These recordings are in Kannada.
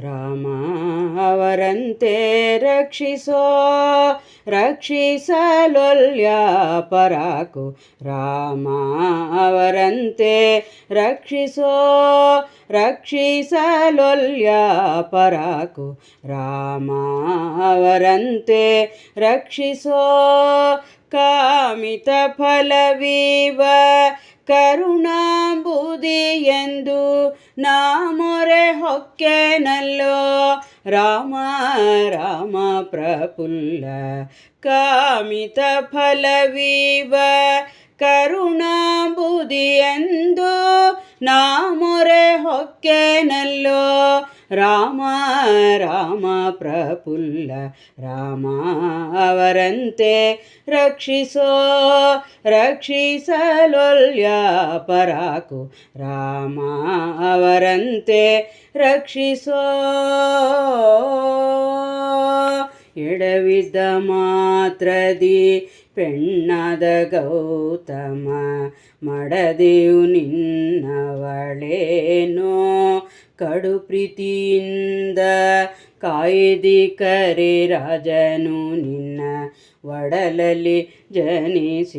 ರಾಮ ಅವರಂತೆ ರಕ್ಷಿಸೋ, ರಕ್ಷಿಸಲೊಲ್ಯ ಪರಾಕು. ರಾಮ ಅವರಂತೆ ರಕ್ಷಿಸೋ, ರಕ್ಷಿಸಲೊಲ್ಯ ಪರಾಕು. ರಾಮ ಅವರಂತೆ ರಕ್ಷಿಸೋ, ಕಾಮಿತ ಫಲವೀವ ಕರುಣಾಂಬುದಿ ಎಂದು ನಾ ಮೊರೆ ಹೊಕ್ಕೆನಲ್ಲೋ. ರಾಮ ರಾಮ ಪ್ರಫುಲ್ಲ, ಕಾಮಿತ ಫಲವೀವ ಕರುಣಾಂಬುದಿ ಎಂದು ನಾ ಮೊರೆ ಹೊಕ್ಕೆನಲ್ಲೋ. ರಾಮ ರಾಮ ಪ್ರಫುಲ್ಲ, ರಾಮ ಅವರಂತೆ ರಕ್ಷಿಸೋ ರಕ್ಷಿಸಲೊಲ್ಯ ಪರಾಕು, ರಾಮ ಅವರಂತೆ ರಕ್ಷಿಸೋ. ಎಡವಿದ ಮಾತ್ರದಿ ಪೆಣ್ಣಾದ ಗೌತಮ, ಮಡದೆಯು ನಿನ್ನವಳೇನೋ. ಕಡು ಪ್ರೀತಿಯಿಂದ ಕಾಯ್ದಿ ಕರೆ ರಾಜನು ನಿನ್ನ ಒಡಲಲ್ಲಿ ಜನಿಸಿದನೇನು?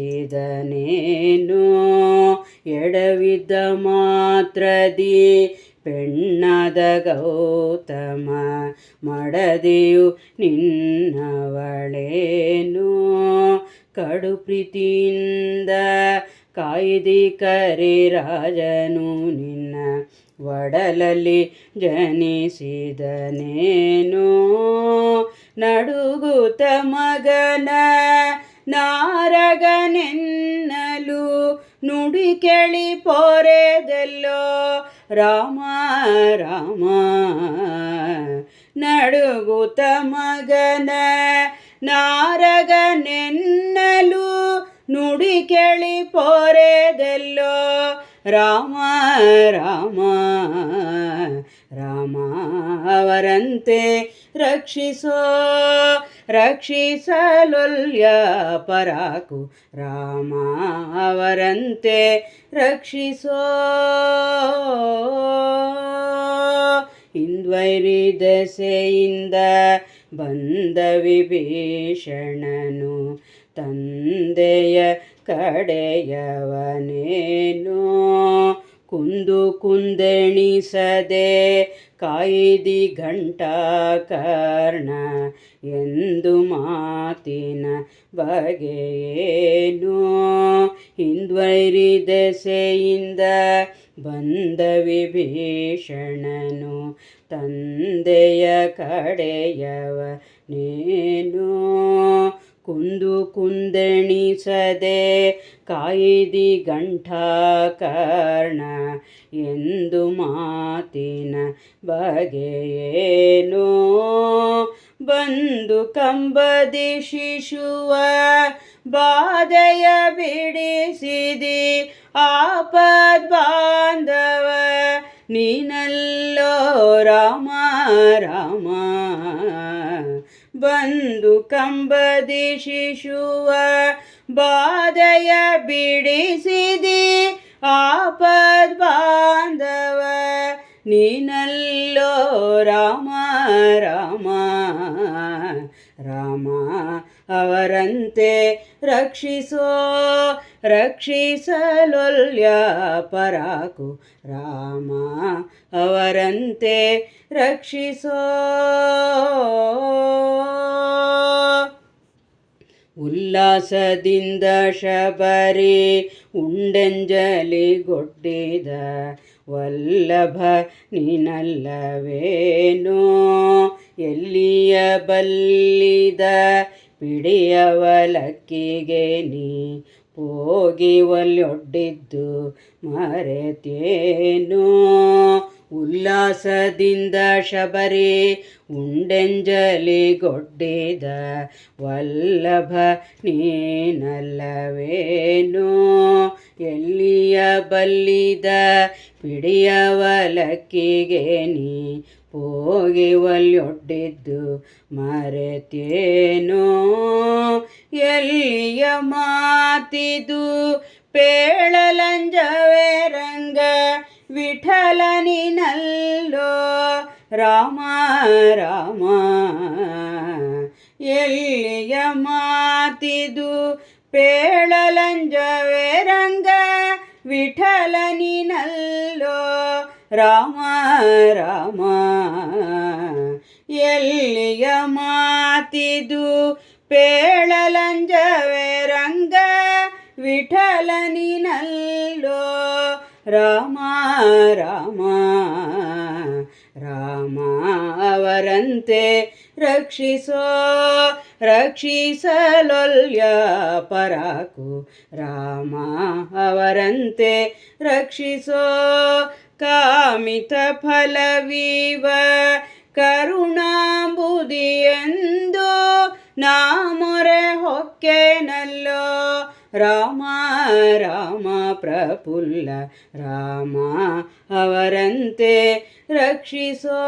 ಎಡವಿದ್ದ ಮಾತ್ರದಿ ಪೆಣ್ಣದ ಗೌತಮ ಮಡದೆಯು ನಿನ್ನವಳೇನು? ಕಡು ಪ್ರೀತಿಯಿಂದ ಕಾಯ್ದಿ ಕರೆ ರಾಜನು ನಿನ್ನ ಒಡಲಲ್ಲಿ ಜನಿಸಿದನೇನು? ನಡುಗುತ ಮಗನ ನಾರಗನೆನ್ನಲು ನುಡಿ ಕೇಳಿ ಪೊರೆದಲ್ಲೋ? ರಾಮ ರಾಮ, ನಡುಗುತ ಮಗನ ನಾರಗನೆನ್ನಲು ನುಡಿ ಕೇಳಿ ಪೊರೆದಲ್ಲೋ? ರಾಮ ರಾಮ ಅವರಂತೆ ರಕ್ಷಿಸೋ ರಕ್ಷಿಸಲೊಲ್ಯ ಪರಾಕು ರಾಮ ಅವರಂತೆ ರಕ್ಷಿಸೋ. ಹಿಂದ್ವೈರಿ ದೆಸೆಯಿಂದ ಬಂದ ವಿಭೀಷಣನು ತಂದೆಯ ಕಡೆಯವನೇನೋ. ಕುಂದು ಕುಂದೆಣಿಸದೆ ಕಾಯ್ದಿ ಘಂಟಾಕರ್ಣ ಎಂದು ಮಾತಿನ ಬಗೆಯೇನು ಹಿಂದ್ವೈರಿ ದೆಸೆಯಿಂದ ಬಂದ ವಿಭೀಷಣನು ತಂದೆಯ ಕಡೆಯವ ನೇನು? ಕುಂದು ಕುಂದೆಣಿಸದೆ ಕಾಯ್ದಿ ಘಂಟಾಕರ್ಣ ಬಗೆಯೇನೋ ಬಂದು ಕಂಬದಿ ಶಿಶುವ ಬಾಧೆಯ ಬಿಡಿಸಿದಿ ಆಪದ್ ಬಾಂಧವ ನೀನಲ್ಲೋ ರಾಮ ರಾಮ. ಬಂದು ಕಂಬದಿ ಶಿಶುವ ಬಾಧೆಯ ಬಿಡಿಸಿದಿ ಆಪದ್ ರಾಮ ರಾಮ ರಾಮ ಅವರಂತೆ ರಕ್ಷಿಸೋ ರಕ್ಷಿಸಲೊಲ್ಯ ಪರಾಕು ರಾಮ ಅವರಂತೆ ರಕ್ಷಿಸೋ. ಉಲ್ಲಾಸದಿಂದ ಶಬರಿ ಉಂಡೆಂಜಲಿ ಗೊಡ್ಡಿದ ವಲ್ಲಭ ನೀನಲ್ಲವೇನೋ? ಎಲ್ಲಿಯ ಬಲ್ಲಿದ ಪಿಡಿಯವಲಕ್ಕಿಗೆ ನೀ? ಹೋಗಿ ಒಲ್ಲೊಡ್ಡಿದ್ದು ಮರೆತೇನೋ? ಉಲ್ಲಾಸದಿಂದ ಶಬರಿ ಉಂಡೆಂಜಲಿ ಗೊಡ್ಡಿದ ವಲ್ಲಭ ನೀನಲ್ಲವೇನೋ? ಎಲ್ಲಿಯ ಬಲ್ಲಿದ ಪಿಡಿಯವಲಕ್ಕಿಗೆ ನೀ ಹೋಗಿ ಒಲ್ಲೊಡ್ಡಿದ್ದು ಮರೆತೇನೋ? ಎಲ್ಲಿಯ ಮಾತಿದು ಪೇಳಲಂಜವೇ ರಂಗ ವಿಠಲನಿನಲ್ಲೋ ರಾಮ ರಾಮ ಎಲ್ಲಿಯ ಮಾತಿದು ಪೇಳಲಂಜವೇ ರಂಗ ವಿಠಲನಿನಲ್ಲೋ ರಾಮ ರಾಮ ಎಲ್ಲಿಯ ಮಾತಿದು ಪೇಳಲಂಜವೇ ರಂಗ ವಿಠಲನಿನಲ್ಲೋ ರಾಮ ರಾಮ ರಾಮ ಅವರಂತೆ ರಕ್ಷಿಸೋ, ರಕ್ಷಿಸಲೊಲ್ಯ ಪರಾಕು. ರಾಮ ಅವರಂತೆ ರಕ್ಷಿಸೋ, ಕಾಮಿತ ಫಲವೀವ ಕರುಣಾಂಬುದಿಯೆಂದು ನಾ ಮೊರೆ ಹೊಕ್ಕೆನಲ್ಲೋ. రామ రామ ప్రఫుల్ల రామ అవరంతే రక్షిసో.